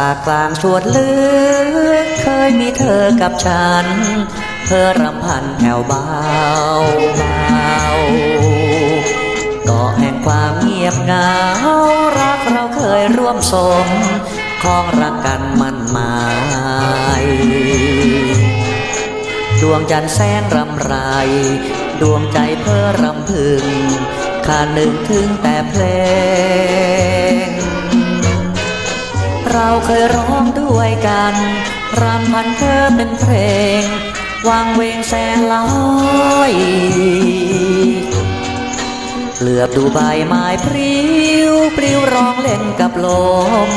สากลางชวดลึก เคยมีเธอกับฉัน เธอรำพันแผ่วเบาเบากาะแห่งความเงียบเหงา รักเราเคยร่วมสมคลองรักกันมันหมายดวงจันทร์แสนรำไร ดวงใจเพ้อรำพึงข้านึกถึงแต่เพลง เราเคยร้องด้วยกันรำพันเธอเป็นเพลง วางเวงแสนลอยเหลือบดูใบไม้พริ้วปลิวร้องเล่นกับลม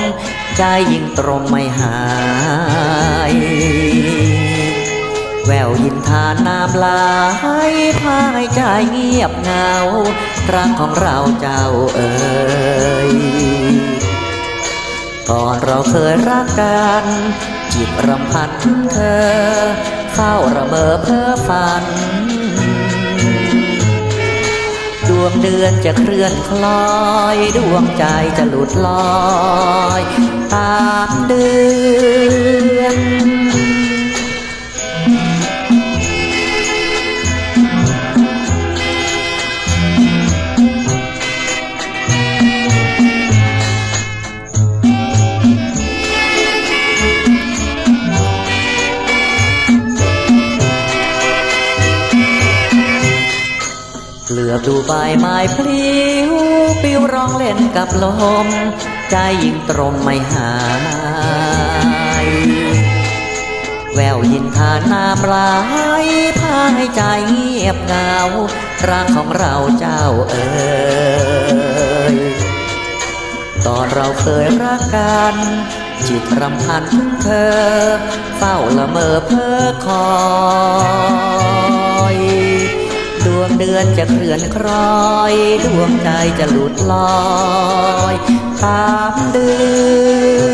ใจยิ่งตรมไม่หาย แววยินทานน้ำไหลพายใจเงียบเงารักของเราเจ้าเอ๋ย ก่อนเราเคยรักกัน จิตรำพันเธอ เฝ้าระเมอเพ้อฝัน ดวงเดือนจะเคลื่อนคล้อย ดวงใจจะหลุดลอย เหลือบดูใบไม้พลิ้วปิวร้องเล่นกับลม ใจยิ่งตรมไม่หาย แววยินทานน้ำไหลพาให้ใจเงียบเงาร่างของเราเจ้าเอ๋ยตอนเราเคยรักกัน จิตรำพันถึงเธอ เฝ้าละเมอเพ้อคอย วงเดือนจะเคลื่อนคล้อย ดวงใจจะหลุดลอย ตามเดือน